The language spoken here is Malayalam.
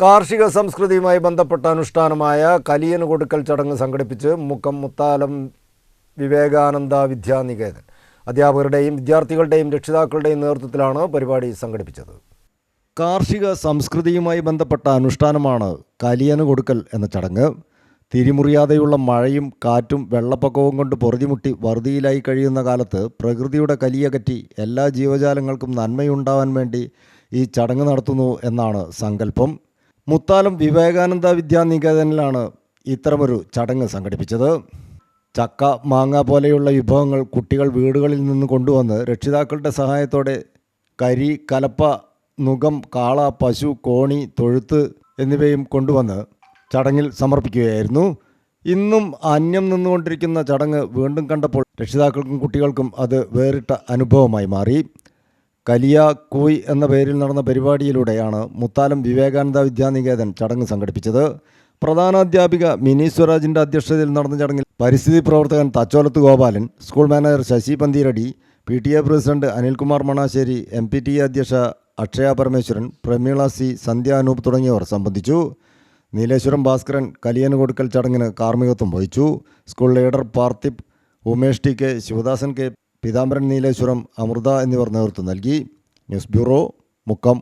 കാർഷിക സംസ്കൃതിയുമായി ബന്ധപ്പെട്ട അനുഷ്ഠാനമായ കലിയന് കൊടുക്കൽ ചടങ്ങ് സംഘടിപ്പിച്ച് മുക്കം മുത്താലം വിവേകാനന്ദ വിദ്യാനികേതൻ. അധ്യാപകരുടെയും വിദ്യാർത്ഥികളുടെയും രക്ഷിതാക്കളുടെയും നേതൃത്വത്തിലാണ് പരിപാടി സംഘടിപ്പിച്ചത്. കാർഷിക സംസ്കൃതിയുമായി ബന്ധപ്പെട്ട അനുഷ്ഠാനമാണ് കലിയന് കൊടുക്കൽ എന്ന ചടങ്ങ്. തിരിമുറിയാതെയുള്ള മഴയും കാറ്റും വെള്ളപ്പൊക്കവും കൊണ്ട് പൊറുതിമുട്ടി വറുതിയിലായി കഴിയുന്ന കാലത്ത് പ്രകൃതിയുടെ കലിയകറ്റി എല്ലാ ജീവജാലങ്ങൾക്കും നന്മയുണ്ടാവാൻ വേണ്ടി ഈ ചടങ്ങ് നടത്തുന്നു എന്നാണ് സങ്കല്പം. മുത്താലം വിവേകാനന്ദ വിദ്യാനികേതനിലാണ് ഇത്തരമൊരു ചടങ്ങ് സംഘടിപ്പിച്ചത്. ചക്ക മാങ്ങ പോലെയുള്ള വിഭവങ്ങൾ കുട്ടികൾ വീടുകളിൽ നിന്ന് കൊണ്ടുവന്ന് രക്ഷിതാക്കളുടെ സഹായത്തോടെ കരി കലപ്പ നുകം കാള പശു കോണി തൊഴുത്ത് എന്നിവയും കൊണ്ടുവന്ന് ചടങ്ങിൽ സമർപ്പിക്കുകയായിരുന്നു. ഇന്നും അന്യം നിന്നുകൊണ്ടിരിക്കുന്ന ചടങ്ങ് വീണ്ടും കണ്ടപ്പോൾ രക്ഷിതാക്കൾക്കും കുട്ടികൾക്കും അത് വേറിട്ട അനുഭവമായി മാറി. കലിയ കൂയ് എന്ന പേരിൽ നടന്ന പരിപാടിയിലൂടെയാണ് മുത്താലം വിവേകാനന്ദ വിദ്യാനികേതൻ ചടങ്ങ് സംഘടിപ്പിച്ചത്. പ്രധാനാധ്യാപിക മിനി സ്വരാജിന്റെ അധ്യക്ഷതയിൽ നടന്ന ചടങ്ങിൽ പരിസ്ഥിതി പ്രവർത്തകൻ Thacholath Gopalan school manager Sasi Pantheeradi P T A president Anilkumar Manassery M P T A അധ്യക്ഷ അക്ഷയ പരമേശ്വരൻ പ്രമീള സി സന്ധ്യ അനൂപ് തുടങ്ങിയവർ സംബന്ധിച്ചു. നീലേശ്വരം ഭാസ്കരൻ കലിയന് കൊടുക്കൽ ചടങ്ങിന് കാർമ്മികത്വം വഹിച്ചു. School leader Parthip Umesh T K Sivadasan K Peethambaran Nileshwaram Amrutha എന്നിവർ നേതൃത്വം നൽകി. News bureau Mukkam.